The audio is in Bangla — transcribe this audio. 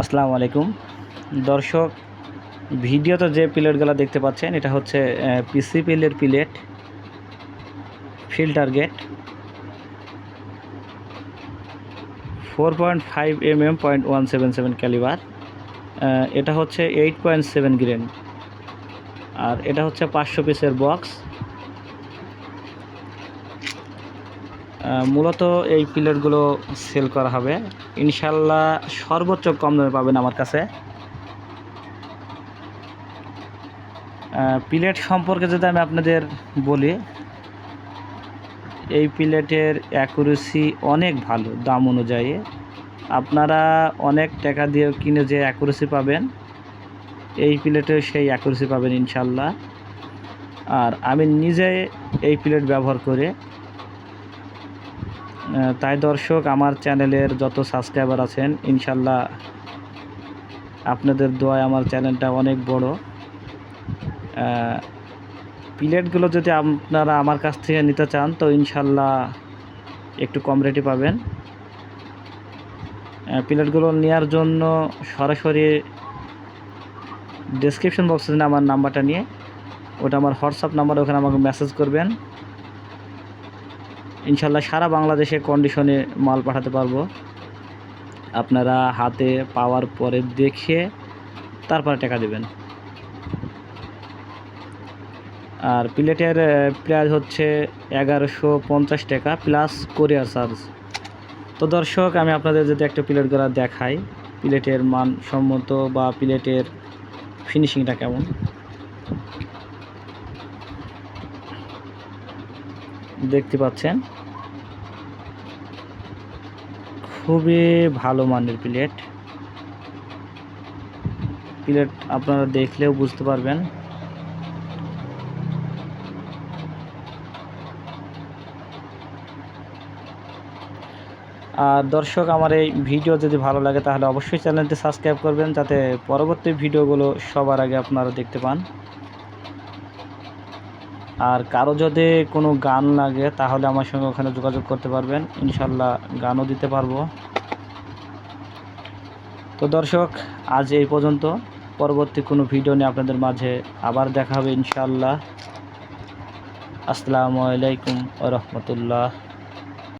আসসালামু আলাইকুম। দর্শক, ভিডিওতে যে প্লেটগুলো দেখতে পাচ্ছেন, এটা হচ্ছে পিসি পিলের plate filter gate. Four point five M M point one seven seven calibre এটা হচ্ছে এইট পয়েন্ট সেভেন গ্রেন আর এটা হচ্ছে পাঁচশো পিসের বক্স মূলত এই প্লেটগুলো সেল করা হবে। ইনশাল্লাহ সর্বোচ্চ কম দামে পাবেন আমার কাছে। প্লেট সম্পর্কে যদি আমি আপনাদের বলি, এই প্লেটের অ্যাকুরেসি অনেক ভালো দাম অনুযায়ী। আপনারা অনেক টাকা দিয়ে কিনে যে অ্যাকুরেসি পাবেন, এই প্লেটে সেই অ্যাকুরেসি পাবেন ইনশাল্লাহ আর আমি নিজে এই প্লেট ব্যবহার করে তাই দর্শক, আমার চ্যানেলের যত সাবস্ক্রাইবার আছেন, ইনশাল্লাহ আপনাদের দোয়ায় আমার চ্যানেলটা অনেক বড়। প্লেটগুলো যদি আপনারা আমার কাছ থেকে নিতে চান, তো ইনশাল্লাহ একটু কম রেটে পাবেন। প্লেটগুলো নেওয়ার জন্য সরাসরি ডেসক্রিপশন বক্সে আমার নাম্বারটা নিয়ে, ওটা আমার হোয়াটসঅ্যাপ নাম্বার ওখানে আমাকে মেসেজ করবেন। ইনশাল্লাহ সারা বাংলাদেশে কন্ডিশনে মাল পাঠাতে পারব। আপনারা হাতে পাওয়ার পরে দেখে তারপরে টাকা দেবেন। আর প্লেটের প্রাইস হচ্ছে এগারোশো পঞ্চাশ টাকা প্লাস কোরিয়ার চার্জ তো দর্শক, আমি আপনাদের যদি একটা প্লেট করা দেখাই, প্লেটের মান সম্মত বা প্লেটের ফিনিশিংটা কেমন? দেখতে পাচ্ছেন। খুবই ভালো মানের প্লেট। প্লেট আপনারা দেখলেও বুঝতে পারবেন। আর দর্শক, আমার এই ভিডিও যদি ভালো লাগে, তাহলে অবশ্যই চ্যানেলটি সাবস্ক্রাইব করবেন, যাতে পরবর্তী ভিডিওগুলো সবার আগে আপনারা দেখতে পান। আর কারও যদি কোনো গান লাগে, তাহলে আমার সঙ্গে ওখানে যোগাযোগ করতে পারবেন। ইনশাল্লাহ গানও দিতে পারব। তো দর্শক, আজ এই পর্যন্ত। পরবর্তী কোনো ভিডিও নিয়ে আপনাদের মাঝে আবার দেখা হবে ইনশাল্লাহ আসসালামু আলাইকুম রহমতুল্লাহ।